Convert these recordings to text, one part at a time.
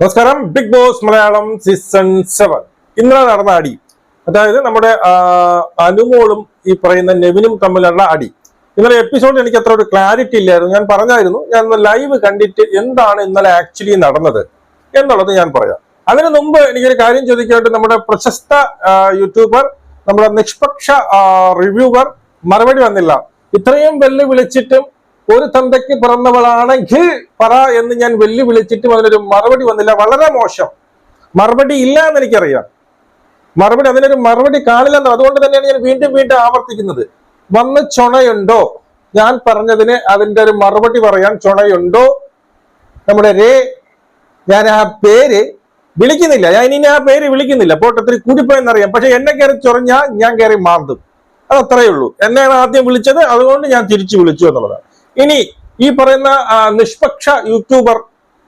നമസ്കാരം. Big Boss Malayalam season seven. ഇന്നലെ നടന്ന അടി. അതായത് നമ്മുടെ അനുമോളും ഈ പറയുന്ന നെവിനും തമ്മിലുള്ള അടി. ഇന്നലെ എപ്പിസോഡിൽ എനിക്ക് അത്ര ഒരു ക്ലാരിറ്റി ഇല്ലായിരുന്നു. ഞാൻ പറഞ്ഞായിരുന്നു ഞാൻ ലൈവ് കണ്ടിട്ട് എന്താണ് ഇന്നലെ ആക്ച്വലി നടന്നത് എന്നുള്ളത് ഞാൻ പറയാം. അതിനു മുമ്പ് എനിക്കൊരു കാര്യം ചോദിക്കാനായിട്ട് നമ്മുടെ പ്രശസ്ത യൂട്യൂബർ നമ്മുടെ നിഷ്പക്ഷ റിവ്യൂവർ മറുപടി വന്നില്ല. ഇത്രയും വെല്ലുവിളിച്ചിട്ടും ഒരു തന്തയ്ക്ക് പിറന്നവളാണെങ്കിൽ പറ എന്ന് ഞാൻ വെല്ലുവിളിച്ചിട്ടും അതിനൊരു മറുപടി വന്നില്ല. വളരെ മോശം. മറുപടി ഇല്ല എന്ന് എനിക്കറിയാം മറുപടി അതിനൊരു മറുപടി കാണില്ലെന്ന് അതുകൊണ്ട് തന്നെയാണ് ഞാൻ വീണ്ടും വീണ്ടും ആവർത്തിക്കുന്നത്. വന്ന് ചുണയുണ്ടോ? ഞാൻ പറഞ്ഞതിന് അതിന്റെ ഒരു മറുപടി പറയാൻ ചുണയുണ്ടോ? നമ്മുടെ രേ ഞാൻ ആ പേര് വിളിക്കുന്നില്ല. ഞാൻ ഇനി ആ പേര് വിളിക്കുന്നില്ല. പോട്ടത്തിൽ കൂടിപ്പോയെന്നറിയാം പക്ഷെ എന്നെ കയറി ചൊറഞ്ഞാൽ ഞാൻ കയറി മാന്തും. അത് അത്രയേ ഉള്ളൂ. എന്നെയാണ് ആദ്യം വിളിച്ചത്. അതുകൊണ്ട് ഞാൻ തിരിച്ചു വിളിച്ചു എന്നുള്ളതാണ്. ഇനി ഈ പറയുന്ന നിഷ്പക്ഷ യൂട്യൂബർ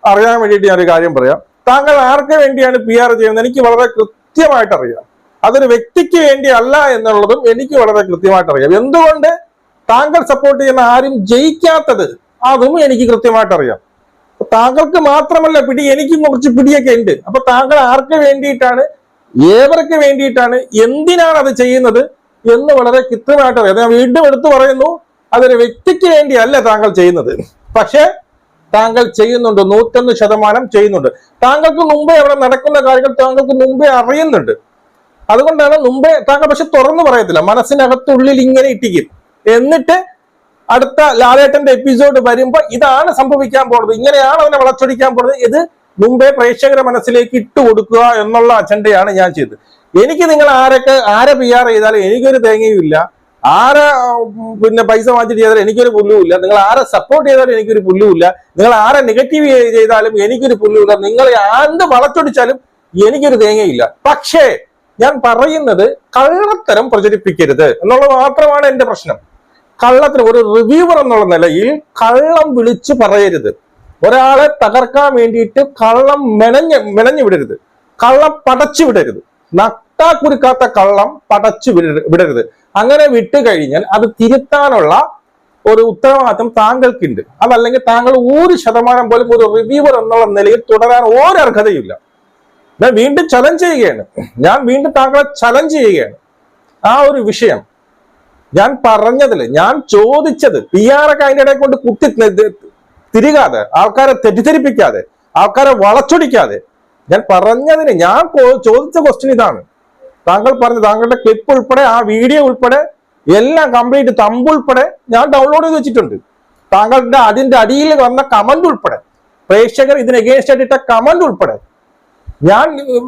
അറിയാൻ വേണ്ടിയിട്ട് ഞാൻ ഒരു കാര്യം പറയാം. താങ്കൾ ആർക്ക് വേണ്ടിയാണ് പി ആർ ചെയ്യുന്നത്? എനിക്ക് വളരെ കൃത്യമായിട്ട് അറിയാം അതൊരു വ്യക്തിക്ക് വേണ്ടി അല്ല എന്നുള്ളതും എനിക്ക് വളരെ കൃത്യമായിട്ട് അറിയാം എന്തുകൊണ്ട് താങ്കൾ സപ്പോർട്ട് ചെയ്യുന്ന ആരും ജയിക്കാത്തത്? അതും എനിക്ക് കൃത്യമായിട്ട് അറിയാം താങ്കൾക്ക് മാത്രമല്ല പിടി എനിക്കും കുറച്ച് പിടിയൊക്കെ ഉണ്ട്. അപ്പൊ താങ്കൾ ആർക്ക് വേണ്ടിയിട്ടാണ് ഏവർക്ക് വേണ്ടിയിട്ടാണ് എന്തിനാണ് അത് ചെയ്യുന്നത് എന്ന് വളരെ കൃത്യമായിട്ട് അറിയാം ഞാൻ വീണ്ടും എടുത്തു പറയുന്നു. അതൊരു വ്യക്തിക്ക് വേണ്ടിയല്ല താങ്കൾ ചെയ്യുന്നത്. പക്ഷേ താങ്കൾ ചെയ്യുന്നുണ്ട്. നൂറ്റൊന്ന് ശതമാനം ചെയ്യുന്നുണ്ട്. താങ്കൾക്ക് മുമ്പേ അവിടെ നടക്കുന്ന കാര്യങ്ങൾ താങ്കൾക്ക് മുമ്പേ അറിയുന്നുണ്ട്. അതുകൊണ്ടാണ് മുമ്പേ താങ്കൾ പക്ഷെ തുറന്നു പറയത്തില്ല. മനസ്സിനകത്തുള്ളിൽ ഇങ്ങനെ ഇട്ടിക്കും എന്നിട്ട് അടുത്ത ലാലേട്ടന്റെ എപ്പിസോഡ് വരുമ്പോൾ ഇതാണ് സംഭവിക്കാൻ പോകുന്നത് ഇങ്ങനെയാണ് അവനെ വളച്ചൊടിക്കാൻ പോകുന്നത് ഇത് മുമ്പേ പ്രേക്ഷകരെ മനസ്സിലേക്ക് ഇട്ടു കൊടുക്കുക എന്നുള്ള അജണ്ടയാണ് ഞാൻ ചെയ്തത്. എനിക്ക് നിങ്ങൾ ആരൊക്കെ ആരെ പി ആർ ചെയ്താലും എനിക്കൊരു തേങ്ങയും ആരെ പിന്നെ പൈസ വാങ്ങിച്ചിട്ട് ചെയ്താലും എനിക്കൊരു പുല്ലുമില്ല. നിങ്ങൾ ആരെ സപ്പോർട്ട് ചെയ്താലും എനിക്കൊരു പുല്ലുമില്ല. നിങ്ങൾ ആരെ നെഗറ്റീവ് ചെയ്താലും എനിക്കൊരു പുല്ലുമില്ല. നിങ്ങൾ ആന്ത് വളച്ചൊടിച്ചാലും എനിക്കൊരു തേങ്ങയില്ല. പക്ഷേ ഞാൻ പറയുന്നത് കള്ളത്തരം പ്രചരിപ്പിക്കരുത് എന്നുള്ളത് മാത്രമാണ് എന്റെ പ്രശ്നം. കള്ളത്തിന് ഒരു റിവ്യൂവർ എന്നുള്ള നിലയിൽ കള്ളം വിളിച്ചു പറയരുത്. ഒരാളെ തകർക്കാൻ വേണ്ടിയിട്ട് കള്ളം മെനഞ്ഞ് മെനഞ്ഞു വിടരുത്. കള്ളം പടച്ചു വിടരുത്. നട്ടാ കുരുക്കാത്ത കള്ളം പടച്ചു വിടരുത്. അങ്ങനെ വിട്ടു കഴിഞ്ഞാൽ അത് തിരുത്താനുള്ള ഒരു ഉത്തരവാദിത്തം താങ്കൾക്കുണ്ട്. അതല്ലെങ്കിൽ താങ്കൾ ഒരു ശതമാനം പോലും ഒരു റിവ്യൂവർ എന്നുള്ള നിലയിൽ തുടരാൻ ഒരു ഞാൻ വീണ്ടും ചലഞ്ച് ചെയ്യുകയാണ്. ഞാൻ വീണ്ടും താങ്കളെ ചലഞ്ച് ചെയ്യുകയാണ്. ആ ഒരു വിഷയം ഞാൻ പറഞ്ഞതിൽ ഞാൻ ചോദിച്ചത് പി ആർ ഒക്കെ അതിന്റെ ഇടയിൽ കൊണ്ട് കുത്തി തിരികാതെ ആൾക്കാരെ തെറ്റിദ്ധരിപ്പിക്കാതെ ആൾക്കാരെ വളച്ചൊടിക്കാതെ. ഞാൻ പറഞ്ഞതിന് ഞാൻ ചോദിച്ച ക്വസ്റ്റ്യൻ ഇതാണ്. താങ്കൾ പറഞ്ഞ താങ്കളുടെ ക്ലിപ്പ് ഉൾപ്പെടെ ആ വീഡിയോ ഉൾപ്പെടെ എല്ലാം കംപ്ലീറ്റ് തമ്പ് ഉൾപ്പെടെ ഞാൻ ഡൗൺലോഡ് ചെയ്ത് വെച്ചിട്ടുണ്ട്. താങ്കളുടെ അതിന്റെ അടിയിൽ വന്ന കമന്റ് ഉൾപ്പെടെ പ്രേക്ഷകർ ഇതിന് എഗേൻസ്റ്റ് ആയിട്ട് കമന്റ് ഉൾപ്പെടെ ഞാൻ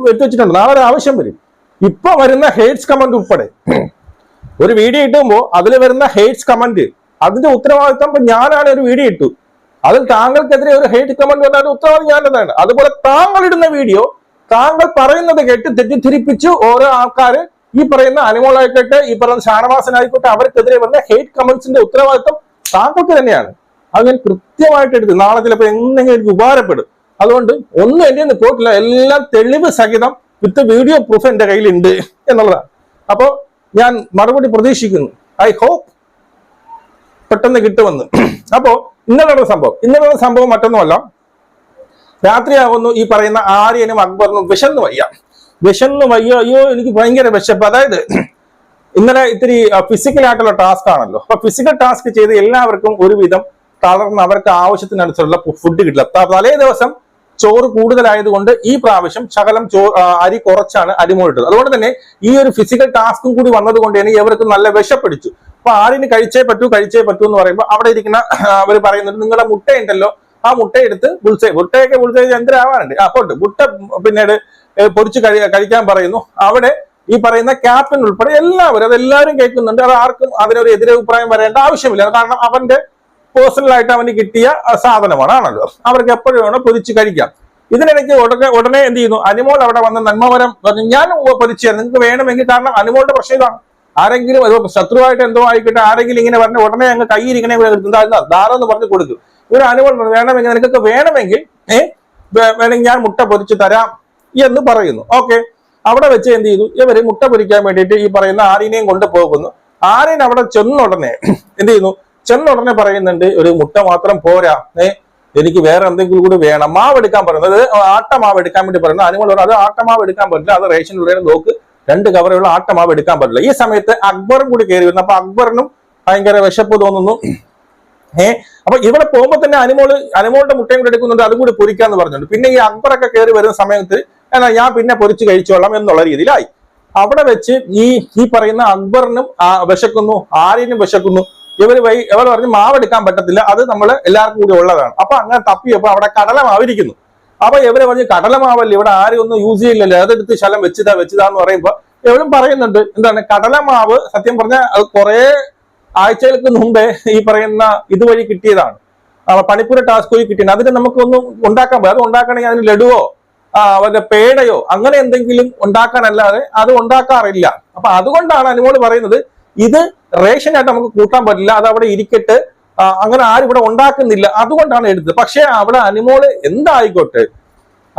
എടുത്തു വെച്ചിട്ടുണ്ട്. നാളെ ആവശ്യം വരും. ഇപ്പൊ വരുന്ന ഹെയ്റ്റ്സ് കമന്റ് ഉൾപ്പെടെ ഒരു വീഡിയോ ഇട്ടുമ്പോൾ അതിൽ വരുന്ന ഹെയ്റ്റ്സ് കമന്റ് അതിന്റെ ഉത്തരവാദിത്തം ഇപ്പൊ ഞാനാണ് ഒരു വീഡിയോ ഇട്ടു. അതിൽ താങ്കൾക്കെതിരെ ഒരു ഹെയ്റ്റ് കമന്റ് വന്നാൽ ഉത്തരവാദിത്വം ഉത്തരവാദിത്തം ഞാൻ തന്നെയാണ് അതുപോലെ താങ്കൾ ഇടുന്ന വീഡിയോ താങ്കൾ പറയുന്നത് കേട്ട് തെറ്റിദ്ധരിപ്പിച്ച് ഓരോ ആൾക്കാര്. ഈ പറയുന്ന അനുമോളായിക്കോട്ടെ ഈ പറയുന്ന ഷാനവാസനായിക്കോട്ടെ അവർക്കെതിരെ വന്ന ഹെയ്റ്റ് കമന്റ്സിന്റെ ഉത്തരവാദിത്വം താങ്കൾക്ക് തന്നെയാണ്. അത് ഞാൻ കൃത്യമായിട്ട് എടുത്ത്. നാളെ ചിലപ്പോൾ എന്തെങ്കിലും എനിക്ക് ഉപകാരപ്പെടും. അതുകൊണ്ട് ഒന്നും എന്റെ നിന്ന് പോയിട്ടില്ല. എല്ലാം തെളിവ് സഹിതം വിത്ത് വീഡിയോ പ്രൂഫ് എന്റെ കയ്യിലുണ്ട് എന്നുള്ളതാണ്. അപ്പോ ഞാൻ മറുപടി പ്രതീക്ഷിക്കുന്നു. ഐ ഹോപ്പ് പെട്ടെന്ന് കിട്ടുമെന്ന്. അപ്പോ ഇന്നലെ സംഭവം. ഇന്നലെ സംഭവം മറ്റൊന്നുമല്ല. രാത്രിയാകുന്നു ഈ പറയുന്ന ആര്യനും അക്ബറിനും വിശന്നു വയ്യ. വിശന്നു വയ്യ. അയ്യോ എനിക്ക് ഭയങ്കര വിശപ്പ്. അതായത് ഇന്നലെ ഇത്തിരി ഫിസിക്കൽ ആയിട്ടുള്ള ടാസ്ക് ആണല്ലോ. അപ്പൊ ഫിസിക്കൽ ടാസ്ക് ചെയ്ത് എല്ലാവർക്കും ഒരുവിധം തളർന്ന് അവർക്ക് ആവശ്യത്തിനനുസരിച്ചുള്ള ഫുഡ് കിട്ടില്ല. തലേ ദിവസം ചോറ് കൂടുതലായതുകൊണ്ട് ഈ പ്രാവശ്യം ശകലം ചോ അരി കുറച്ചാണ് അരിമോളിട്ടത് അതുകൊണ്ട് തന്നെ ഈ ഒരു ഫിസിക്കൽ ടാസ്കും കൂടി വന്നതുകൊണ്ട് തന്നെ ഇവർക്ക് നല്ല വിശപ്പിടിച്ചു. അപ്പൊ ആരിന് കഴിച്ചേ പറ്റൂ കഴിച്ചേ പറ്റൂ എന്ന് പറയുമ്പോൾ അവിടെ ഇരിക്കുന്ന അവർ പറയുന്നുണ്ട് നിങ്ങളുടെ മുട്ടയുണ്ടല്ലോ ആ മുട്ട എടുത്ത് ബുൾസൈ മുട്ടയൊക്കെ ബുൾസൈ ആ പോട്ട് മുട്ട പിന്നീട് പൊരിച്ച് കഴി കഴിക്കാൻ പറയുന്നു. അവിടെ ഈ പറയുന്ന ക്യാപ്റ്റൻ ഉൾപ്പെടെ എല്ലാവരും അതെല്ലാവരും കേൾക്കുന്നുണ്ട്. അത് ആർക്കും അതിനൊരു എതിരഭിപ്രായം വരേണ്ട ആവശ്യമില്ല. കാരണം അവന്റെ പേഴ്സണലായിട്ട് അവന് കിട്ടിയ സാധനമാണ് ആണല്ലോ. അവർക്ക് എപ്പോഴും വേണോ പൊരിച്ച് കഴിക്കാം. ഇതിനിടയ്ക്ക് ഉടനെ ഉടനെ എന്ത് ചെയ്യുന്നു? അനുമോൾ അവിടെ വന്ന നന്മവരം പറഞ്ഞു ഞാൻ പൊരിച്ചു നിങ്ങൾക്ക് വേണമെങ്കിൽ കാരണം അനുമോളുടെ പ്രശ്നം ഇതാണ്. ആരെങ്കിലും ശത്രുവായിട്ട് എന്തോ ആയിക്കോട്ടെ ആരെങ്കിലും ഇങ്ങനെ പറഞ്ഞ ഉടനെ അങ്ങ് കൈയിരിക്കണേ ധാരം എന്ന് പറഞ്ഞ് കൊടുക്കും. ഒരു അനുമോൾ വേണമെങ്കിൽ നിനക്കൊക്കെ വേണമെങ്കിൽ വേണമെങ്കിൽ ഞാൻ മുട്ട പൊരിച്ചു തരാം എന്ന് പറയുന്നു. ഓക്കെ. അവിടെ വെച്ച് എന്ത് ചെയ്തു? ഇവർ മുട്ട പൊരിക്കാൻ വേണ്ടിയിട്ട് ഈ പറയുന്ന ആര്യനെയും കൊണ്ട് പോകുന്നു. ആര്യൻ അവിടെ ചെന്നുടനെ എന്ത് ചെയ്യുന്നു? ചെന്നുടനെ പറയുന്നുണ്ട് ഒരു മുട്ട മാത്രം പോരാ. എനിക്ക് വേറെ എന്തെങ്കിലും കൂടി വേണം. മാവ് എടുക്കാൻ പറയുന്നത് ആട്ടമാവ് ആട്ട മാവ് എടുക്കാൻ വേണ്ടി പറയുന്നത്. അനുമോൾ അത് ആട്ടമാവ് എടുക്കാൻ പറ്റില്ല. അത് റേഷനിലുള്ള നോക്ക്. രണ്ട് കവറുള്ള ആട്ടമാവ് എടുക്കാൻ പറ്റില്ല. ഈ സമയത്ത് അക്ബറും കൂടി കയറി വരുന്നു. അപ്പൊ അക്ബറിനും ഭയങ്കര വിശപ്പ് തോന്നുന്നു. ഏ? അപ്പൊ ഇവിടെ പോകുമ്പോ തന്നെ അനുമോൾ അനുമോളുടെ മുട്ടയും കൂടെ എടുക്കുന്നുണ്ട് അതും കൂടി പൊരിക്കാന്ന് പറഞ്ഞിട്ടുണ്ട്. പിന്നെ ഈ അക്ബറൊക്കെ കയറി വരുന്ന സമയത്ത് എന്നാ ഞാൻ പിന്നെ പൊരിച്ച് കഴിച്ചോളാം എന്നുള്ള രീതിയിലായി. അവിടെ വെച്ച് ഈ ഈ പറയുന്ന അക്ബറിനും വിശക്കുന്നു ആര്യനും വിശക്കുന്നു. ഇവർ വൈ ഇവർ പറഞ്ഞ് മാവെടുക്കാൻ പറ്റത്തില്ല അത് നമ്മൾ എല്ലാവർക്കും കൂടി ഉള്ളതാണ്. അപ്പൊ അങ്ങനെ തപ്പിയപ്പോ അവിടെ കടലമാവിരിക്കുന്നു. അപ്പൊ ഇവർ പറഞ്ഞ് കടലമാവല്ലേ ഇവിടെ ആരും ഒന്നും യൂസ് ചെയ്യില്ലല്ലോ അതെടുത്ത് ശലം വെച്ചതാ വെച്ചതാന്ന് പറയുമ്പോ എവരും പറയുന്നുണ്ട് എന്താണ് കടലമാവ് സത്യം പറഞ്ഞാൽ അത് കുറെ ആഴ്ചകൾക്ക് മുമ്പേ ഈ പറയുന്ന ഇതുവഴി കിട്ടിയതാണ്. പണിപ്പുര ടാസ്ക് വഴി കിട്ടിയത് അതിന് നമുക്കൊന്നും ഉണ്ടാക്കാൻ പറ്റും അത് ഉണ്ടാക്കണമെങ്കിൽ അതിന് ലഡുവോ അവരുടെ പേടയോ അങ്ങനെ എന്തെങ്കിലും ഉണ്ടാക്കാനല്ലാതെ അത് ഉണ്ടാക്കാറില്ല. അപ്പൊ അതുകൊണ്ടാണ് അനുമോൾ പറയുന്നത് ഇത് റേഷനായിട്ട് നമുക്ക് കൂട്ടാൻ പറ്റില്ല. അത് അവിടെ ഇരിക്കട്ട് അങ്ങനെ ആരും ഇവിടെ ഉണ്ടാക്കുന്നില്ല. അതുകൊണ്ടാണ് എടുത്തത്. പക്ഷേ അവിടെ അനുമോൾ എന്തായിക്കോട്ടെ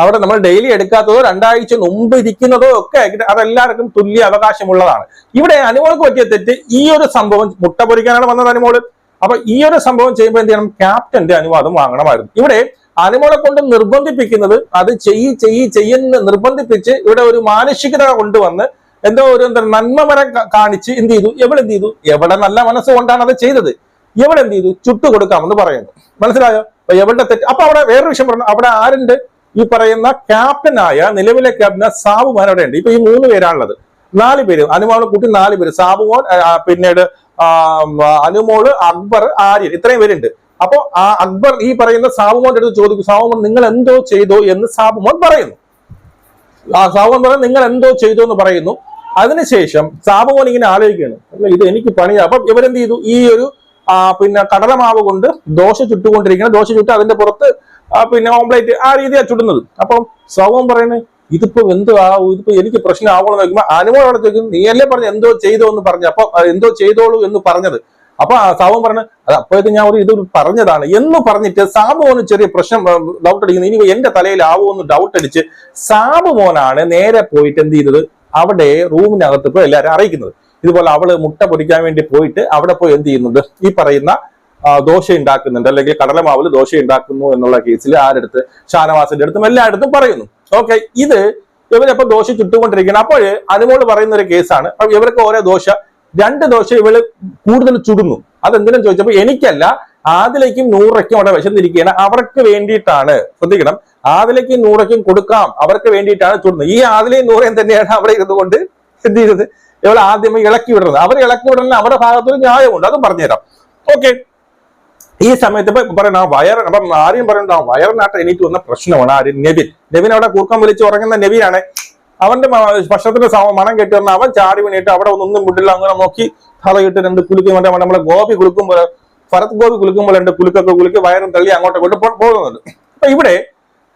അവിടെ നമ്മൾ ഡെയിലി എടുക്കാത്തതോ രണ്ടാഴ്ച മുമ്പ് ഇരിക്കുന്നതോ ഒക്കെ അതെല്ലാവർക്കും തുല്യ അവകാശമുള്ളതാണ്. ഇവിടെ അനുമോൾക്ക് പറ്റിയ തെറ്റ് ഈ ഒരു സംഭവം മുട്ട പൊരിക്കാനാണ് വന്നത് അനുമോൾ അപ്പൊ ഈ ഒരു സംഭവം ചെയ്യുമ്പോൾ എന്ത് ചെയ്യണം? ക്യാപ്റ്റന്റെ അനുവാദം വാങ്ങണമായിരുന്നു. ഇവിടെ അനുമോളെ കൊണ്ട് നിർബന്ധിപ്പിക്കുന്നത് അത് ചെയ്യ് ചെയ്യ് ചെയ്യുന്ന നിർബന്ധിപ്പിച്ച് ഇവിടെ ഒരു മാനുഷികത കൊണ്ടുവന്ന് എന്തോ ഒരു എന്താ നന്മമരം വരെ കാണിച്ച് എന്ത് ചെയ്തു? എവിടെ എന്ത് ചെയ്തു? എവിടെ നല്ല മനസ്സ് കൊണ്ടാണ് അത് ചെയ്തത്. എവിടെ എന്ത് ചെയ്തു? ചുട്ടു കൊടുക്കാമെന്ന് പറയുന്നു. മനസ്സിലായോ? അപ്പൊ എവിടെ തെറ്റ് അപ്പൊ അവിടെ വേറൊരു വിഷയം പറഞ്ഞു. അവിടെ ആരുണ്ട്? ഈ പറയുന്ന ക്യാപ്റ്റനായ നിലവിലെ ക്യാപ്റ്റൻ സാബു അവിടെ ഉണ്ട് ഇപ്പൊ ഈ മൂന്ന് പേരാണുള്ളത്. നാല് പേര്. അനുമോൾ കൂട്ടി നാല് പേര്. സാബു മോൻ പിന്നീട് അനുമോൾ അക്ബർ ആര്യൻ. ഇത്രയും പേരുണ്ട്. അപ്പോ ആ അക്ബർ ഈ പറയുന്ന സാബുമോന്റെ അടുത്ത് ചോദിക്കും സാബുമോൻ നിങ്ങൾ എന്തോ ചെയ്തോ എന്ന് സാബുമോൻ പറയുന്നു. ആ സാബുമോൻ പറയുന്നത് നിങ്ങൾ എന്തോ ചെയ്തോ എന്ന് പറയുന്നു. അതിനുശേഷം സാബുമോൻ ഇങ്ങനെ ആലോചിക്കുകയാണ്. ഇത് എനിക്ക് പണിയാ. അപ്പൊ ഇവരെന്ത് ചെയ്തു? ഈ ഒരു പിന്നെ കടലമാവ് കൊണ്ട് ദോശ ചുട്ടുകൊണ്ടിരിക്കണം ദോശ ചുട്ട് അതിന്റെ പുറത്ത് പിന്നെ ഓംപ്ലേറ്റ് ആ രീതിയാണ് ചുടുന്നത് അപ്പം സ്വഭാവം പറയുന്നത് ഇതിപ്പോ എന്തോ ആവും ഇതിപ്പോ എനിക്ക് പ്രശ്നം ആവണമെന്ന് നോക്കുമ്പോ അനുമോൾ അവിടെ ചോദിക്കും നീ അല്ലേ പറഞ്ഞു എന്തോ ചെയ്തോ എന്ന് പറഞ്ഞു അപ്പൊ എന്തോ ചെയ്തോളൂ എന്ന് പറഞ്ഞത്. അപ്പൊ സാബുമോൻ പറഞ്ഞു അത് അപ്പോഴത്തെ ഞാൻ ഒരു ഇത് പറഞ്ഞതാണ്. എന്ന് പറഞ്ഞിട്ട് സാബുമോന് ചെറിയ പ്രശ്നം ഡൗട്ട് അടിക്കുന്നു. ഇനി എന്റെ തലയിലാവോ എന്ന് ഡൗട്ട് അടിച്ച് സാബുമോനാണ് നേരെ പോയിട്ട് എന്ത് ചെയ്തത്? അവിടെ റൂമിനകത്ത് പോയി എല്ലാവരും അറിയിക്കുന്നത്. ഇതുപോലെ അവൾ മുട്ട പൊടിക്കാൻ വേണ്ടി പോയിട്ട് അവിടെ പോയി എന്ത് ചെയ്യുന്നുണ്ട്? ഈ പറയുന്ന ദോശ ഉണ്ടാക്കുന്നുണ്ട് അല്ലെങ്കിൽ കടലമാവിൽ ദോശ ഉണ്ടാക്കുന്നു എന്നുള്ള കേസിൽ ആരെടുത്ത്? ഷാനവാസിന്റെ അടുത്തും എല്ലായിടത്തും പറയുന്നു. ഓക്കെ ഇത് ഇവരപ്പോ ദോശ ചുട്ടുകൊണ്ടിരിക്കണം അപ്പോൾ അനുമോൾ പറയുന്ന ഒരു കേസാണ് ഇവർക്ക് ഓരോ ദോശ രണ്ട് ദോശ ഇവൾ കൂടുതൽ ചുടുന്നു. അതെന്തിനും ചോദിച്ചപ്പോ എനിക്കല്ല ആദിലേക്കും നൂറയ്ക്കും അവിടെ വിശന്നിരിക്കുകയാണ്. അവർക്ക് വേണ്ടിയിട്ടാണ്. ശ്രദ്ധിക്കണം. ആദിലേക്കും നൂറയ്ക്കും കൊടുക്കാം. അവർക്ക് വേണ്ടിയിട്ടാണ് ചുടുന്നത്. ഈ ആദിലെയും നൂറയും തന്നെയാണ് അവിടെ ഇരുന്നുകൊണ്ട് എന്ത് ചെയ്തത്? ഇവൾ ആദ്യമേ ഇളക്കി വിടുന്നത്. അവർ ഇളക്കി വിടുന്ന അവരുടെ ഭാഗത്തൊരു ന്യായമുണ്ട്. അതും പറഞ്ഞുതരാം. ഓക്കെ ഈ സമയത്ത് ഇപ്പൊ പറയണ വയർ അപ്പം ആര്യം പറയുന്നത് ആ വയറിനാട്ട് എനിക്ക് വന്ന പ്രശ്നമാണ് ആര്യൻ നെവിൻ നെവിൻ അവിടെ കൂർക്കം വിളിച്ച് ഉറങ്ങുന്ന നെവിനാണ് അവന്റെ ഭക്ഷണത്തിന്റെ മണം കെട്ടി വന്ന അവൻ ചാടി വീണിട്ട് അവിടെ ഒന്നും വിട്ടില്ല അങ്ങനെ നോക്കി തലയിട്ട് രണ്ട് കുലുക്കി മറ്റേ നമ്മളെ ഗോപി കുലുക്കുമ്പോൾ ഭരത് ഗോപി കുലുക്കുമ്പോൾ രണ്ട് കുലുക്കൊക്കെ കുലുക്കി വയറും തള്ളി അങ്ങോട്ട് കൊണ്ട് പോകുന്നുണ്ട്. അപ്പൊ ഇവിടെ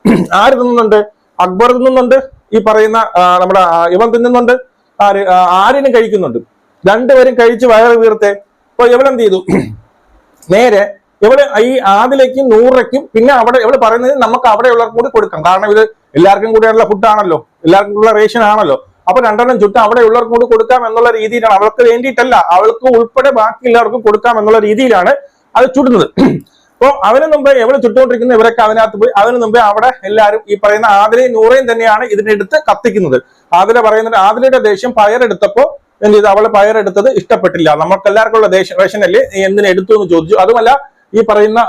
ആര് തിന്നുന്നുണ്ട്? അക്ബർ തിന്നുന്നുണ്ട്. ഈ പറയുന്ന നമ്മുടെ ഇവൻ തിന്നുന്നുണ്ട്. ആര് ആരിനും കഴിക്കുന്നുണ്ട്. രണ്ടുപേരും കഴിച്ച് വയറ് വീർത്തെ അപ്പൊ ഇവളെന്ത് ചെയ്തു? നേരെ ഇവൾ ഈ ആദിലേക്കും നൂറയ്ക്കും പിന്നെ അവിടെ ഇവൾ പറയുന്നത് നമുക്ക് അവിടെയുള്ളവർക്കും കൂടി കൊടുക്കാം. കാരണം ഇത് എല്ലാവർക്കും കൂടെയുള്ള ഫുഡാണല്ലോ എല്ലാവർക്കും ഉള്ള റേഷൻ ആണല്ലോ. അപ്പൊ രണ്ടെണ്ണം ചുട്ട് അവിടെയുള്ളവർക്കും കൂടി കൊടുക്കാം എന്നുള്ള രീതിയിലാണ്. അവൾക്ക് വേണ്ടിയിട്ടല്ല അവൾക്ക് ഉൾപ്പെടെ ബാക്കി എല്ലാവർക്കും കൊടുക്കാം എന്നുള്ള രീതിയിലാണ് അത് ചുടുന്നത്. അപ്പൊ അവന് മുമ്പേ എവിടെ ചുട്ടുകൊണ്ടിരിക്കുന്ന ഇവരൊക്കെ അതിനകത്ത് പോയി. അതിന് മുമ്പേ അവിടെ എല്ലാവരും ഈ പറയുന്ന ആതിരയും നൂറയും തന്നെയാണ് ഇതിനെടുത്ത് കത്തിക്കുന്നത്. ആതിര പറയുന്നത് ആതിരയുടെ ദേഷ്യം പയറെടുത്തപ്പോ എന്ത് ചെയ്തു? അവൾ പയറെടുത്തത് ഇഷ്ടപ്പെട്ടില്ല. നമുക്ക് എല്ലാവർക്കും ഉള്ള ദേഷ്യ റേഷനല്ലേ നീ എന്തിനെടുത്തു എന്ന് ചോദിച്ചു. അതുമല്ല ഈ പറയുന്ന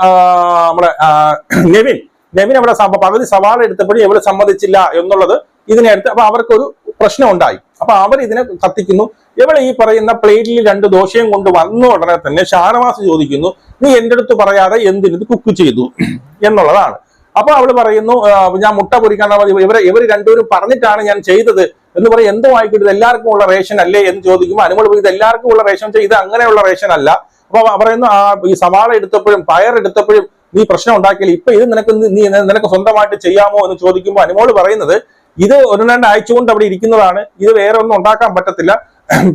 നമ്മുടെ നെവിൻ. നെവിൻ അവിടെ പകുതി സവാള എടുത്തപ്പോഴും എവിടെ സമ്മതിച്ചില്ല എന്നുള്ളത് ഇതിനെടുത്ത് അപ്പൊ അവർക്കൊരു പ്രശ്നം ഉണ്ടായി. അപ്പൊ അവർ ഇതിനെ കത്തിക്കുന്നു. ഇവിടെ ഈ പറയുന്ന പ്ലേറ്റിൽ രണ്ട് ദോശയും കൊണ്ട് വന്ന ഉടനെ തന്നെ ഷാനവാസ് ചോദിക്കുന്നു നീ എന്റെ അടുത്ത് പറയാതെ എന്തിനിത് കുക്ക് ചെയ്തു? എന്നുള്ളതാണ്. അപ്പൊ അവൾ പറയുന്നു ഞാൻ മുട്ട പൊരിക്കാൻ ഇവരെ ഇവർ രണ്ടുപേരും പറഞ്ഞിട്ടാണ് ഞാൻ ചെയ്തത്. എന്ന് പറയും എന്തോ ആയിക്കോട്ടെ ഇത് എല്ലാവർക്കും ഉള്ള റേഷൻ അല്ലേ? എന്ന് ചോദിക്കുമ്പോൾ അനുമോൾ ഇത് എല്ലാവർക്കും ഉള്ള റേഷൻ ഇത് അങ്ങനെയുള്ള റേഷൻ അല്ല. അപ്പൊ പറയുന്നു ആ ഈ സവാള എടുത്തപ്പോഴും പയർ എടുത്തപ്പോഴും നീ പ്രശ്നം ഉണ്ടാക്കിയില്ല. ഇപ്പൊ ഇത് നിനക്ക് നീ നിനക്ക് സ്വന്തമായിട്ട് ചെയ്യാമോ എന്ന് ചോദിക്കുമ്പോൾ അനുമോൾ പറയുന്നത് ഇത് ഒരു രണ്ട് ആഴ്ച കൊണ്ട് അവിടെ ഇരിക്കുന്നതാണ്. ഇത് വേറെ ഒന്നും ഉണ്ടാക്കാൻ പറ്റത്തില്ല.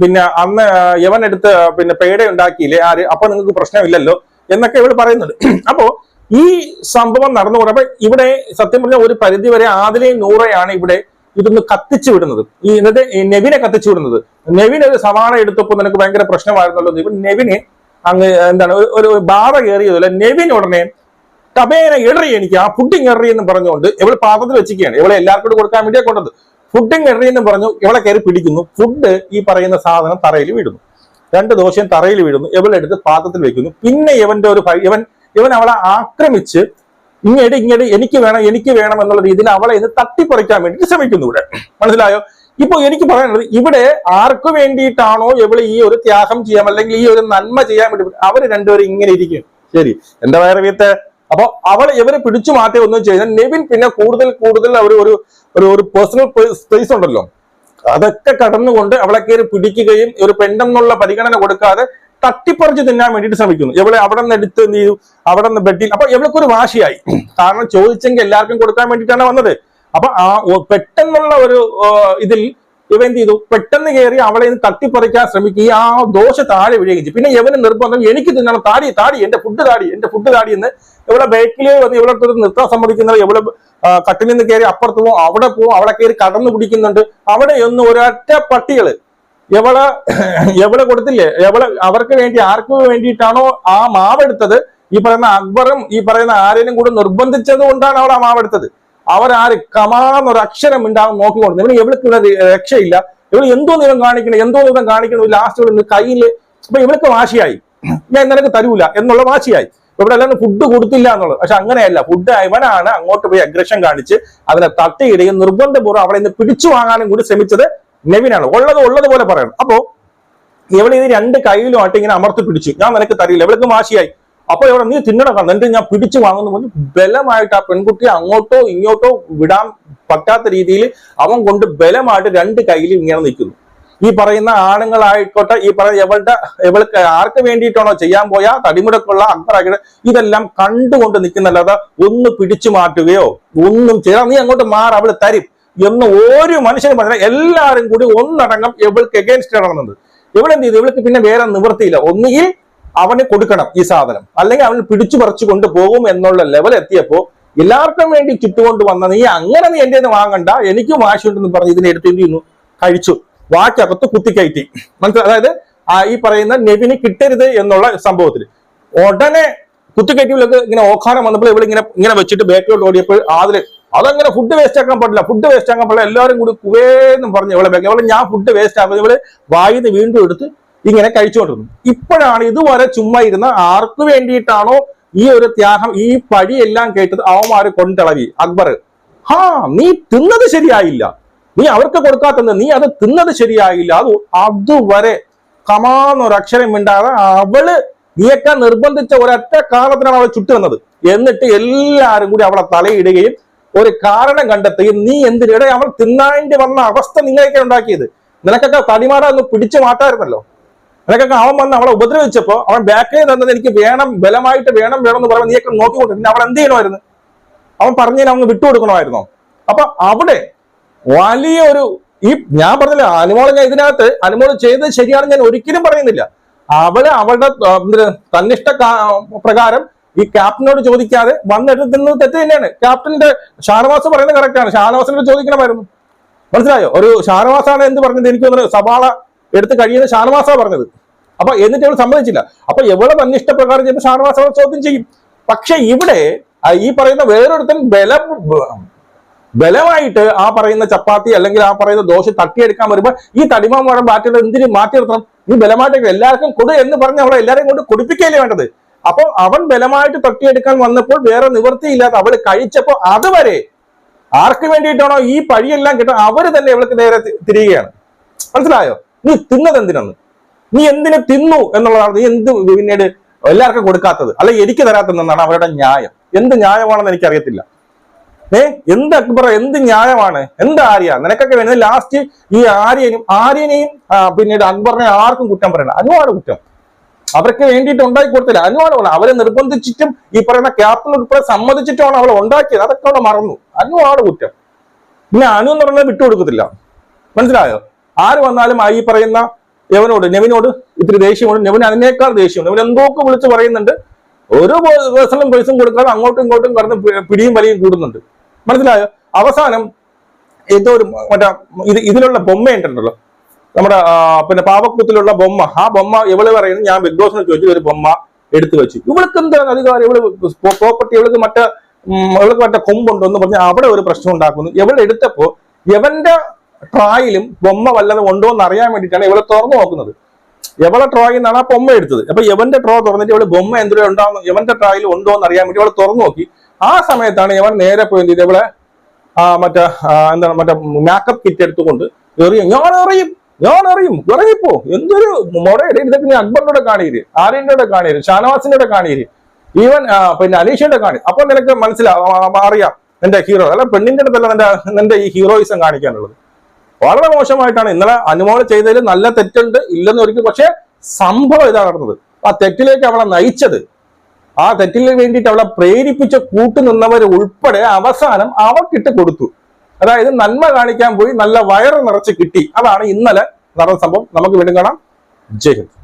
പിന്നെ അന്ന് യവൻ എടുത്ത് പിന്നെ പേട ഉണ്ടാക്കിയില്ലേ? ആര്? അപ്പൊ നിങ്ങൾക്ക് പ്രശ്നമില്ലല്ലോ. എന്നൊക്കെ ഇവൾ പറയുന്നുണ്ട് അപ്പോ ഈ സംഭവം നടന്നുകൊണ്ട് അപ്പൊ ഇവിടെ സത്യം പറഞ്ഞ ഒരു പരിധി വരെ ആദിലെയും നൂറയാണ് ഇവിടെ ഇതൊന്ന് കത്തിച്ചു വിടുന്നത്. ഈ എന്നിട്ട് നെവിനെ കത്തിച്ചു വിടുന്നത്. നെവിൻ ഒരു സവാള എടുത്തപ്പോൾ നിനക്ക് ഭയങ്കര പ്രശ്നമായിരുന്നല്ലോ ഇവൻ നെവിന് അങ്ങ് എന്താണ് ഒരു- ബാധ കയറിയതല്ല നെവിൻ ഉടനെ കബേന എറി എനിക്ക് ആ പുഡിങ് എറി എന്ന് പറഞ്ഞുകൊണ്ട് ഇവൾ പാത്രത്തിൽ വെച്ചിരിക്കുകയാണ്. ഇവളെ എല്ലാവർക്കും കൂടെ കൊടുക്കാൻ വേണ്ടിയാ കൊണ്ടത്. ഫുഡിങ് എറി എന്ന് പറഞ്ഞു ഇവളെ കയറി പിടിക്കുന്നു. ഫുഡ് ഈ പറയുന്ന സാധനം തറയിൽ വീഴുന്നു. രണ്ട് ദോശയും തറയിൽ വീഴുന്നു. ഇവളെടുത്ത് പാത്രത്തിൽ വെക്കുന്നു. പിന്നെ ഇവന്റെ ഒരു ഇവൻ ഇവൻ അവളെ ആക്രമിച്ച് ഇങ്ങോട്ട് ഇങ്ങോട്ട് എനിക്ക് വേണം എനിക്ക് വേണം എന്നുള്ള രീതിയിൽ അവളെ ഇത് തട്ടിപ്പറിക്കാൻ വേണ്ടി ശ്രമിക്കുന്നു ഇവിടെ. മനസ്സിലായോ? ഇപ്പൊ എനിക്ക് പറയാനുള്ളത് ഇവിടെ ആർക്ക് വേണ്ടിയിട്ടാണോ ഇവൾ ഈ ഒരു ത്യാഗം ചെയ്യാം അല്ലെങ്കിൽ ഈ ഒരു നന്മ ചെയ്യാൻ വേണ്ടി അവർ രണ്ടുപേരും ഇങ്ങനെ ഇരിക്കും. ശരി. എന്റെ വയറവിയത്തെ അപ്പൊ അവൾ ഇവരെ പിടിച്ചു മാറ്റി ഒന്നും ചെയ്താൽ നെവിൻ പിന്നെ കൂടുതൽ കൂടുതൽ അവർ ഒരു ഒരു പേഴ്സണൽ സ്പേസ് ഉണ്ടല്ലോ. അതൊക്കെ കടന്നുകൊണ്ട് അവളെ കയറി പിടിക്കുകയും ഒരു പെണ്ണെന്നുള്ള പരിഗണന കൊടുക്കാതെ തട്ടിപ്പറിച്ച് തിന്നാൻ വേണ്ടിയിട്ട് ശ്രമിക്കുന്നു. ഇവളെ അവിടെ നിന്ന് എടുത്ത് എന്ത് ചെയ്തു? അവിടെ നിന്ന് ബെഡിൽ അപ്പൊ ഇവൾക്കൊരു വാശിയായി. കാരണം ചോദിച്ചെങ്കിൽ എല്ലാവർക്കും കൊടുക്കാൻ വേണ്ടിയിട്ടാണ് വന്നത്. അപ്പൊ ആ പെട്ടെന്നുള്ള ഒരു ഇതിൽ ഇവ എന്ത് ചെയ്തു? പെട്ടെന്ന് കയറി അവളെ തട്ടിപ്പറിക്കാൻ ശ്രമിക്കുകയും ആ ദോശ താഴെ വീഴുകയും പിന്നെ ഇവന് നിർബന്ധം എനിക്ക് തിന്നണം. താടി താടി എന്റെ ഫുഡ് താടി എന്റെ ഫുഡ് താടി എന്ന് ഇവിടെ ബേക്കിൽ വന്ന് ഇവിടെ നിർത്താൻ സമ്മതിക്കുന്നത് ഇവിടെ കട്ടിൽ നിന്ന് കയറി അപ്പുറത്ത് പോകും അവിടെ പോകും അവിടെ കയറി കടന്നു പിടിക്കുന്നുണ്ട്. അവിടെ ഒന്നും ഒരൊറ്റ പട്ടികൾ എവളെ എവളെ കൊടുത്തില്ലേ? എവളെ അവർക്ക് വേണ്ടി ആർക്ക് വേണ്ടിയിട്ടാണോ ആ മാവെടുത്തത്? ഈ പറയുന്ന അക്ബറും ഈ പറയുന്ന ആരേലും കൂടെ നിർബന്ധിച്ചത് കൊണ്ടാണ് അവൾ ആ മാവെടുത്തത്. അവരാര് കമാന്നൊരു അക്ഷരം ഉണ്ടാകും നോക്കിക്കൊണ്ട്. ഇവന് എവൾക്ക് ഇവിടെ രക്ഷയില്ല. ഇവൾ എന്തോ നേരം കാണിക്കണം എന്തോ നേരം കാണിക്കണം ലാസ്റ്റ് ഇവിടെ കയ്യിൽ. അപ്പൊ ഇവൾക്ക് വാശിയായി. ഞാൻ നിനക്ക് തരൂല എന്നുള്ള വാശിയായി. ഇവിടെ എല്ലാവരും ഫുഡ് കൊടുത്തില്ല എന്നുള്ളത്. പക്ഷെ അങ്ങനെയല്ല. ഫുഡ് ഇവനാണ് അങ്ങോട്ട് പോയി അഗ്രഷൻ കാണിച്ച് അതിനെ തട്ടിയിടുകയും നിർബന്ധപൂർവം അവളെ ഇന്ന് പിടിച്ചു വാങ്ങാനും കൂടി ശ്രമിച്ചത് നെവിനാണ്. ഉള്ളത് ഉള്ളത് പോലെ പറയണം. അപ്പോ ഇവളെ ഇത് രണ്ട് കയ്യിലുമായിട്ട് ഇങ്ങനെ അമർത്തി പിടിച്ചു. ഞാൻ നിനക്ക് തരില്ല ഇവൾക്ക് വാശിയായി. അപ്പൊ ഇവിടെ നീ തിന്നണം എന്നിട്ട് ഞാൻ പിടിച്ചു വാങ്ങുന്നു പറഞ്ഞ് ബലമായിട്ട് ആ പെൺകുട്ടിയെ അങ്ങോട്ടോ ഇങ്ങോട്ടോ വിടാൻ പറ്റാത്ത രീതിയിൽ അവൻ കൊണ്ട് ബലമായിട്ട് രണ്ട് കയ്യിലും ഇങ്ങനെ നിൽക്കുന്നു. ഈ പറയുന്ന ആണുങ്ങളായിക്കോട്ടെ ഈ പറയുന്ന എവളുടെ എവൾക്ക് ആർക്ക് വേണ്ടിയിട്ടാണോ ചെയ്യാൻ പോയാ തടിമുടക്കുള്ള അക്ബറാക്കിയുടെ ഇതെല്ലാം കണ്ടുകൊണ്ട് നിൽക്കുന്നല്ലാതെ ഒന്ന് പിടിച്ചു മാറ്റുകയോ ഒന്നും ചെയ്യാം നീ അങ്ങോട്ട് മാറ അവൾ തരും എന്ന് ഒരു മനുഷ്യനും പറഞ്ഞാൽ എല്ലാരും കൂടി ഒന്നടങ്കം എവൾക്ക് എഗേൻസ്റ്റ് നടന്നത്. ഇവളെന്ത് ചെയ്തു? ഇവൾക്ക് പിന്നെ വേറെ നിവൃത്തിയില്ല. ഒന്നുകിൽ അവന് കൊടുക്കണം ഈ സാധനം. അല്ലെങ്കിൽ അവൻ പിടിച്ചു പറിച്ചു കൊണ്ടുപോകും എന്നുള്ള ലെവൽ എത്തിയപ്പോ എല്ലാവർക്കും വേണ്ടി ചുറ്റുകൊണ്ട് വന്ന നീ അങ്ങനെ നീ എന്റെ വാങ്ങണ്ട എനിക്ക് വാശിയുണ്ടെന്ന് പറഞ്ഞ് ഇതിനെ എടുത്ത് എന്ത് ചെയ്യുന്നു? കഴിച്ചു. വാക്കകത്ത് കുത്തിക്കയറ്റി. മനസ്സിലായി അതായത് ഈ പറയുന്ന നെവിന് കിട്ടരുത് എന്നുള്ള സംഭവത്തിൽ ഉടനെ കുത്തിക്കയറ്റിയിലൊക്കെ ഇങ്ങനെ ഓഖാനം വന്നപ്പോൾ ഇവിടെ ഇങ്ങനെ ഇങ്ങനെ വെച്ചിട്ട് ബാക്കിലോട്ട് ഓടിയപ്പോൾ അതിൽ അതങ്ങനെ ഫുഡ് വേസ്റ്റ് ആക്കാൻ പാടില്ല ഫുഡ് വേസ്റ്റ് ആക്കാൻ പാടില്ല. എല്ലാവരും കൂടി കുവേന്നും പറഞ്ഞു ഇവളെ ബാക്കി അവളെ ഞാൻ ഫുഡ് വേസ്റ്റ് ആക്കുന്നത് ഇവൾ വായിന്ന് വീണ്ടും എടുത്ത് ഇങ്ങനെ കഴിച്ചുകൊണ്ടിരുന്നു. ഇപ്പോഴാണ് ഇതുവരെ ചുമ്മാ ഇരുന്ന ആർക്ക് വേണ്ടിയിട്ടാണോ ഈ ഒരു ത്യാഗം ഈ പഴിയെല്ലാം കേട്ടത് അവന്മാര് കൊണ്ടിളവി അക്ബർ ഹാ നീ തിന്നത് ശരിയായില്ല. നീ അവർക്ക് കൊടുക്കാത്തത് നീ അത് തിന്നത് ശരിയായില്ല. അത് അതുവരെ കമാന്നൊരു അക്ഷരം മിണ്ടാതെ അവൾ നീയൊക്കെ നിർബന്ധിച്ച ഒരൊറ്റ കാരണത്തിനാണ് അവളെ ചുട്ടു വന്നത് എന്നിട്ട് എല്ലാരും കൂടി അവളെ തലയിടുകയും ഒരു കാരണം കണ്ടെത്തുകയും നീ എന്തിനിടെ അവൾ തിന്നാണ്ടി വന്ന അവസ്ഥ നിങ്ങളൊക്കെ ഉണ്ടാക്കിയത്. നിനക്കൊക്കെ തടിമാട ഒന്ന് പിടിച്ചു മാറ്റായിരുന്നല്ലോ നിനക്കൊക്കെ അവൻ വന്ന് അവളെ ഉപദ്രവിച്ചപ്പോ അവൻ ബാക്കിൽ തന്നത് എനിക്ക് വേണം ബലമായിട്ട് വേണം വേണം എന്ന് പറയുമ്പോൾ നീയൊക്കെ നോക്കിക്കൊണ്ട് പിന്നെ അവൾ എന്ത് ചെയ്യണമായിരുന്നു അവൻ പറഞ്ഞതിന് അവന് വിട്ടുകൊടുക്കണമായിരുന്നോ? അപ്പൊ അവിടെ വലിയ ഒരു ഈ ഞാൻ പറഞ്ഞില്ല അനുമോൾ ഞാൻ ഇതിനകത്ത് അനുമോൾ ചെയ്തത് ശരിയാണെന്ന് ഞാൻ ഒരിക്കലും പറയുന്നില്ല. അവൾ അവളുടെ തന്നിഷ്ട പ്രകാരം ഈ ക്യാപ്റ്റനോട് ചോദിക്കാതെ വന്നെടുക്കുന്നത് തെറ്റ് തന്നെയാണ്. ക്യാപ്റ്റന്റെ ഷാനവാസ് പറയുന്നത് കറക്റ്റാണ് ഷാനവാസിനോട് ചോദിക്കണമായിരുന്നു. മനസ്സിലായോ? ഒരു ഷാനവാസാണ് എന്ത് പറഞ്ഞത്? എനിക്ക് തോന്നുന്നത് സവാള എടുത്ത് കഴിയുന്ന ഷാനവാസാ പറഞ്ഞത്. അപ്പൊ എന്നിട്ട് ഇവൾ സമ്മതിച്ചില്ല. അപ്പൊ എവളെ തന്നിഷ്ടപ്രകാരം ചെയ്യുമ്പോൾ ഷാർവാസ് അവിടെ ചോദ്യം ചെയ്യും. പക്ഷെ ഇവിടെ ഈ പറയുന്ന വേറൊരുത്തൻ ബല ബലമായിട്ട് ആ പറയുന്ന ചപ്പാത്തി അല്ലെങ്കിൽ ആ പറയുന്ന ദോശ തട്ടിയെടുക്കാൻ വരുമ്പോൾ ഈ തടിമാൻ ബാറ്റുകൾ എന്തിനു മാറ്റി നിർത്തണം നീ ബലമായിട്ട് എല്ലാവർക്കും കൊടു എന്ന് പറഞ്ഞ് അവളെ എല്ലാവരെയും കൊണ്ട് കുടിപ്പിക്കുകയല്ലേ വേണ്ടത്. അപ്പൊ അവൻ ബലമായിട്ട് തട്ടിയെടുക്കാൻ വന്നപ്പോൾ വേറെ നിവൃത്തിയില്ലാതെ അവൾ കഴിച്ചപ്പോ അതുവരെ ആർക്ക് വേണ്ടിയിട്ടാണോ ഈ പഴിയെല്ലാം കിട്ടുക? അവർ തന്നെ ഇവൾക്ക് നേരെ തിരിയുകയാണ്. മനസ്സിലായോ? നീ തിന്നത് എന്തിനാണ് നീ എന്തിനു തിന്നു എന്നുള്ളതാണ് നീ എന്ത് പിന്നീട് എല്ലാവർക്കും കൊടുക്കാത്തത്? അല്ലെ എനിക്ക് തരാത്തതെന്നാണ് അവരുടെ ന്യായം. എന്ത് ന്യായമാണെന്ന് എനിക്കറിയത്തില്ല. ഏ? എന്ത് അക്ബർ എന്ത് ന്യായമാണ്? എന്ത് ആര്യ? നിനക്കൊക്കെ വേണ്ടത് ലാസ്റ്റ് ഈ ആര്യനും ആര്യനെയും പിന്നീട് അക്ബറിനെ ആർക്കും കുറ്റം പറയണം അനുവാണ് കുറ്റം. അവർക്ക് വേണ്ടിയിട്ട് ഉണ്ടാക്കി കൊടുത്തില്ല. അനുവാണ് വേണം അവരെ നിർബന്ധിച്ചിട്ടും ഈ പറയുന്ന ക്യാപ്റ്റൻ ഉൾപ്പെടെ സമ്മതിച്ചിട്ടുമാണ് അവളെ ഉണ്ടാക്കിയത്. അതൊക്കെ അവിടെ മറന്നു. അനുവാണ് കുറ്റം. പിന്നെ അനു എന്ന് പറഞ്ഞാൽ വിട്ടുകൊടുക്കത്തില്ല. മനസ്സിലായോ? ആര് വന്നാലും ഈ പറയുന്ന യവനോട് നെവിനോട് ഇത്തിരി ദേഷ്യമുണ്ട് നെവിന് അതിനേക്കാൾ ദേഷ്യമുണ്ട് നെവിൻ എന്തൊക്കെ വിളിച്ച് പറയുന്നുണ്ട്. ഓരോ പേഴ്സണലും പൈസയും കൊടുക്കാതെ അങ്ങോട്ടും ഇങ്ങോട്ടും കടന്ന് പിടിയും വലിയും കൂടുന്നുണ്ട്. മനസ്സിലായോ? അവസാനം ഏതോ ഒരു മറ്റേ ഇത് ഇതിലുള്ള ബൊമ്മ ഉണ്ടല്ലോ. നമ്മുടെ പിന്നെ പാവക്കൂത്തിലുള്ള ബൊമ്മ. ആ ബൊമ്മ ഇവൾ പറയുന്നത് ഞാൻ ബിഗ് ബോസിനെ ചോദിച്ചു ഒരു ബൊമ്മ എടുത്തു വെച്ചു. ഇവൾക്ക് എന്താണ് അധികാരം? ഇവൾ പ്രോപ്പർട്ടി ഇവൾക്ക് മറ്റേ ഇവൾക്ക് മറ്റേ കൊമ്പുണ്ടോ എന്ന് പറഞ്ഞാൽ അവിടെ ഒരു പ്രശ്നം ഉണ്ടാക്കുന്നു. ഇവളെടുത്തപ്പോ ഇവന്റെ ട്രായിലും ബൊമ്മ വല്ലതും ഉണ്ടോ എന്ന് അറിയാൻ വേണ്ടിയിട്ടാണ് ഇവളെ തുറന്നു നോക്കുന്നത്. എവളെ ട്രോയിൽ നിന്നാണ് ആ ബൊമ്മ എടുത്തത്. അപ്പൊ യവന്റെ ട്രോ തുറന്നിട്ട് ഇവൾ ബൊമ്മ എന്തെങ്കിലും ഉണ്ടാവുന്ന യവന്റെ ട്രായിൽ ഉണ്ടോ എന്ന് അറിയാൻ വേണ്ടി ഇവൾ തുറന്നു നോക്കി. ആ സമയത്താണ് യവൻ നേരെ പോയി എന്ത് ഇവളെ ആ മറ്റേ എന്താണ് മറ്റേ മേക്കപ്പ് കിറ്റ് എടുത്തുകൊണ്ട് എറിയും. ഞാൻ എറിയും. ഞാൻ എറിയും. ഇറങ്ങിപ്പോ. എന്തൊരു മുടയുടെ ഇതൊക്കെ നീ അക്ബറിനോട് കാണീര് ആര്യന്റെ കാണീര് ഷാനവാസിന്റെ കാണീര് ഈവൻ പിന്നെ അലീഷയുടെ കാണി അപ്പൊ നിനക്ക് മനസ്സിലാവും അറിയാം. നിന്റെ ഹീറോ അല്ല പെണ്ണിന്റെ അടുത്തല്ല നിന്റെ നിന്റെ ഈ ഹീറോയിസം കാണിക്കാനുള്ളത്. വളരെ മോശമായിട്ടാണ്. ഇന്നലെ അനുമോൾ ചെയ്തതിൽ നല്ല തെറ്റുണ്ട് ഇല്ലെന്ന് ഒരിക്കലും. പക്ഷെ സംഭവം ഇതാ നടന്നത്. ആ തെറ്റിലേക്ക് അവളെ നയിച്ചത്. ആ തെറ്റിന് വേണ്ടിയിട്ട് അവളെ പ്രേരിപ്പിച്ച കൂട്ടുനിന്നവർ ഉൾപ്പെടെ അവസാനം അവക്കിട്ട് കൊടുത്തു. അതായത് നന്മ കാണിക്കാൻ പോയി നല്ല വയറ് നിറച്ച് കിട്ടി. അതാണ് ഇന്നലെ നടന്ന സംഭവം. നമുക്ക് വീണ്ടും കാണാം. ജയ് ഹിന്ദ്.